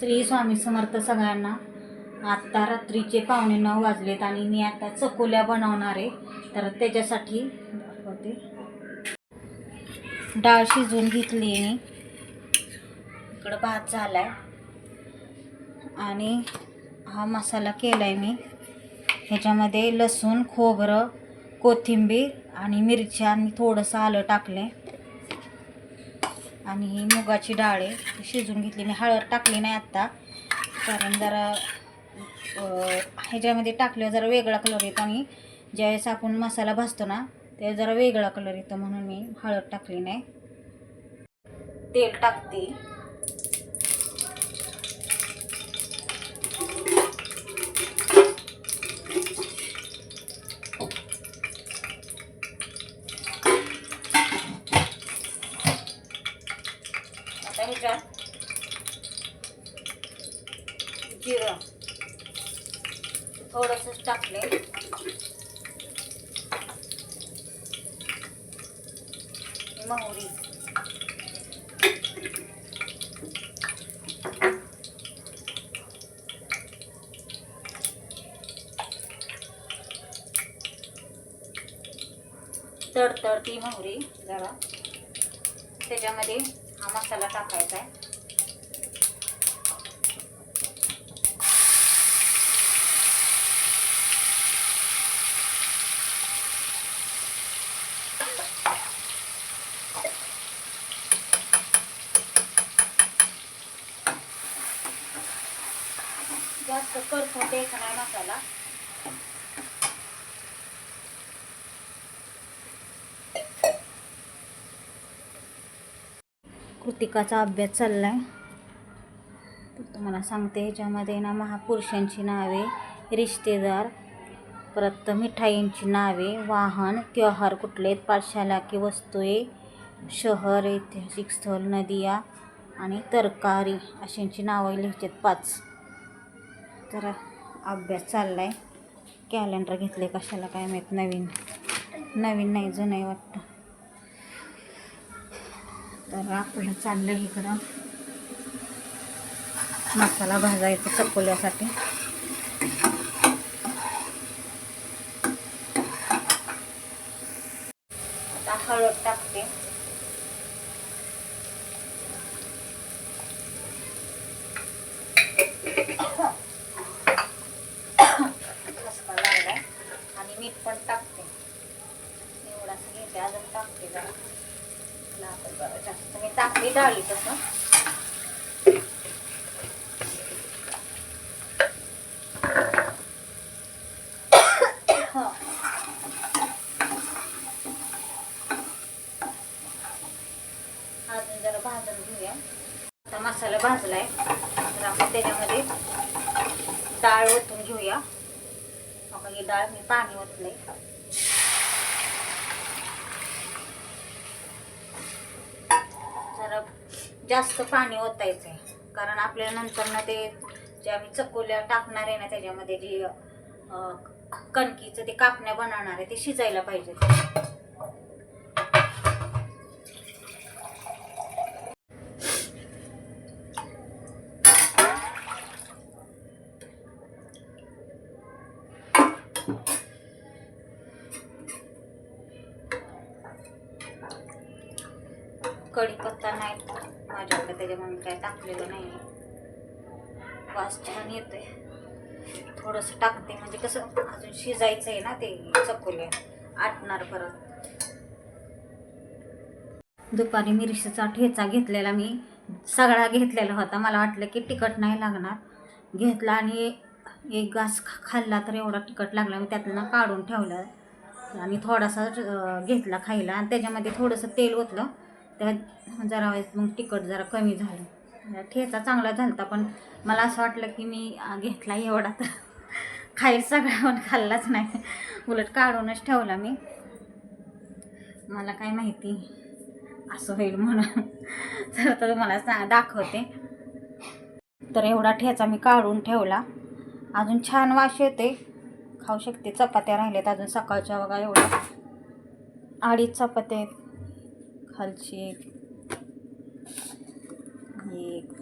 श्री स्वामी समर्थ सगळ्यांना. आत्ता रात्रीचे पावणे नऊ वाजलेत आणि मी आता चकोल्या बनवणार आहे. तर त्याच्यासाठी होते डाळ शिजवून घेतली आहे मी. इकडं भात झाला आहे आणि हा मसाला केला आहे मी. ह्याच्यामध्ये लसूण खोबरं कोथिंबीर आणि मिरच्या आणि थोडंसं आलं टाकलं आहे आणि ही मुगाची डाळ आहे ती घेतली. मी हळद टाकली नाही आत्ता. कारण जरा ह्याच्यामध्ये टाकल्यावर जरा वेगळा कलर येतो आणि ज्यावेळेस आपण मसाला भाजतो ना ते जरा वेगळा कलर येतो म्हणून मी हळद टाकली नाही. तेल टाकते आता ह्याच्यात जिरं थोडंसंच टाकले मोहरी. तडतडती मोहरी जरा. त्याच्यामध्ये हा मसाला टाकायचा आहे जास्त करतो द्यायचा नाही मसाला कृतिकाचा अभ्यास चाललाय. तर तुम्हाला सांगते ह्याच्यामध्ये ना महापुरुषांची नावे रिश्तेदार परत मिठाईंची नावे वाहन त्योहार कुठले आहेत पाठशाला की वस्तूए शहर ऐतिहासिक स्थळ नदिया आणि तरकारी अशांची नावं लिहायची पाच. तर अभ्यास चालला आहे कॅलेंडर घेतले कशाला काय माहीत नवीन. नवीन नाही जुनं आहे वाटतं. तर आपलं चाललं इकडं. मसाला भाजायचा चकोल्यासाठी. आता हळद टाकते ठसका लागलाय आणि मीठ पण टाकते एवढाच घेते अजून टाकते जरा लागेल जरा जास्त मी टाकली डाळी तसं अजून जरा भाजून घेऊया. आता मसाला भाजलाय. तर आपण त्याच्यामध्ये डाळ ओतून घेऊया. आता ही डाळ मी पाणी ओतलंय जरा जास्त पाणी ओतायचं आहे कारण आपल्याला नंतर ना ते जे आम्ही चकोल्या टाकणार आहे ना त्याच्यामध्ये जी कणकीचं ते कापण्या बनवणार आहे ते शिजायला पाहिजे. कढीपत्ता नाही. माझ्याकडे त्याच्यामुळे काय टाकलेलं नाही. वास छान येतोय. थोडंसं टाकते. म्हणजे कसं अजून शिजायचं आहे ना ते चकोल्या आटणार परत. दुपारी मिरशीचा ठेचा घेतलेला मी. सगळा घेतलेला होता. मला वाटलं की तिखट नाही लागणार. घेतला आणि एक घास खाल्ला तर एवढा तिखट लागला. मी त्यातलं काढून ठेवलं. आणि थोडासा घेतला खायला. आणि त्याच्यामध्ये थोडंसं तेल ओतलं. त्यात जरा वेळेस मग तिखट जरा कमी झालं. म्हणजे ठेचा चांगला झालता पण मला असं वाटलं की मी घेतला एवढा तर. खाईल सगळा पण खाल्लाच नाही. उलट काढूनच ठेवला मी. मला काय माहिती असं होईल म्हणून. तर तर मला सा दाखवते. तर एवढा ठेचा मी काढून ठेवला. अजून छान वास येते. खाऊ शकते चपात्या राहिल्यात अजून सकाळच्या बघा एवढ्या. अडीच चपात्या आहेत. खालची एक एक.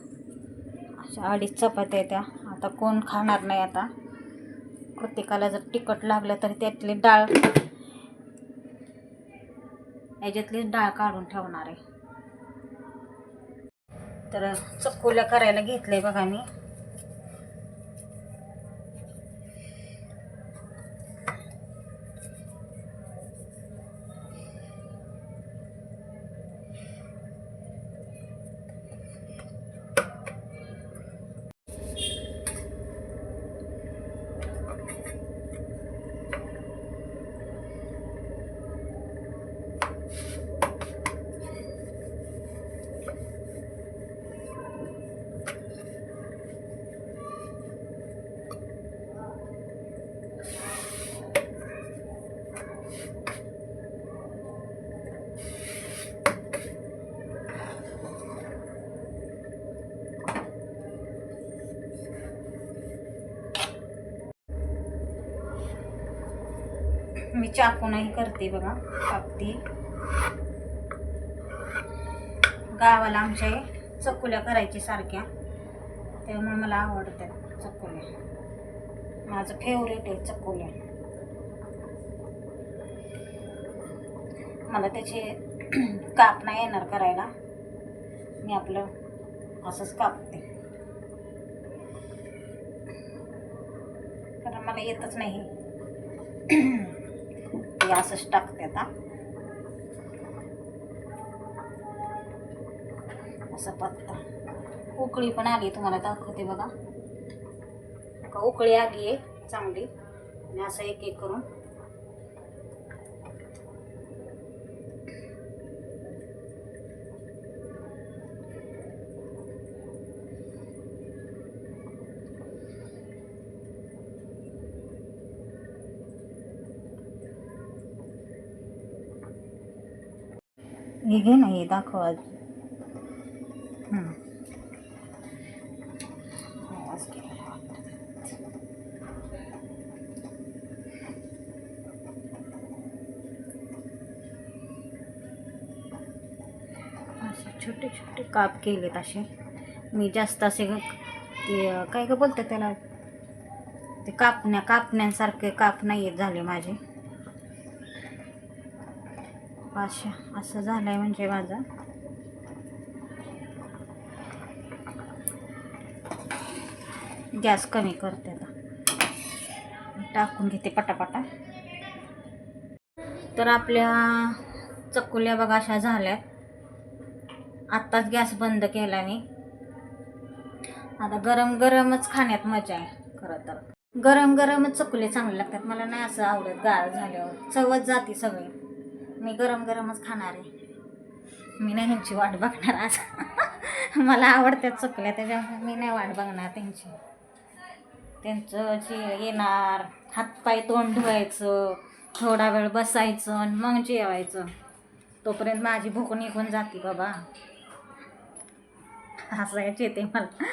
अशा अडीच चपात्या त्या. आता कोण खाणार नाही आता. प्रत्येकाला जर तिखट लागलं तर त्यातली डाळ याच्यातली डाळ काढून ठेवणार आहे. तर चकोल्या करायला घेतलं आहे बघा मी. मी चाकूनही करते बघा कापते. गावाला आमच्या चकुल्या करायची सारख्या. त्यामुळे मला आवडतात चकुल्या. माझं फेवरेट आहे चकुल्या. मला त्याचे काप नाही येणार करायला. मी आपलं असंच कापते. कारण मला येतच नाही हे असंच टाकते आता. असं पत्ता. उकळी पण आली तुम्हाला दाखवते बघा. का उकळी आली आहे चांगली. आणि असं एक एक करून हे घे ना दाखव आज असे छोटे छोटे काप केलेत असे. मी जास्त असे ते काय का बोलतात त्याला? ते कापण्या कापण्यासारखे काप नाही आहेत झाले माझे. अशा असं झालं आहे म्हणजे माझं. गॅस कमी करते आता. टाकून घेते पटापटा. तर आपल्या चकुल्या बघा अशा झाल्यात आत्ताच गॅस बंद केला मी. आता गरम गरमच खाण्यात मजा आहे खरं तर. गरम गरमच चकुले चांगले लागतात. मला नाही असं आवडत गार झाल्यावर. चवच जाते सगळी. मी गरम गरमच खाणार आहे. मी नाही ह्यांची वाट बघणार आज. मला आवडतात चुकल्या त्याच्यामुळे मी नाही वाट बघणार त्यांची. त्यांचं जे येणार हातपाय तोंड धुवायचं थोडा वेळ बसायचं आणि मग जेवायचं. तोपर्यंत माझी भूक निघून जाते बाबा. हसायची येते मला.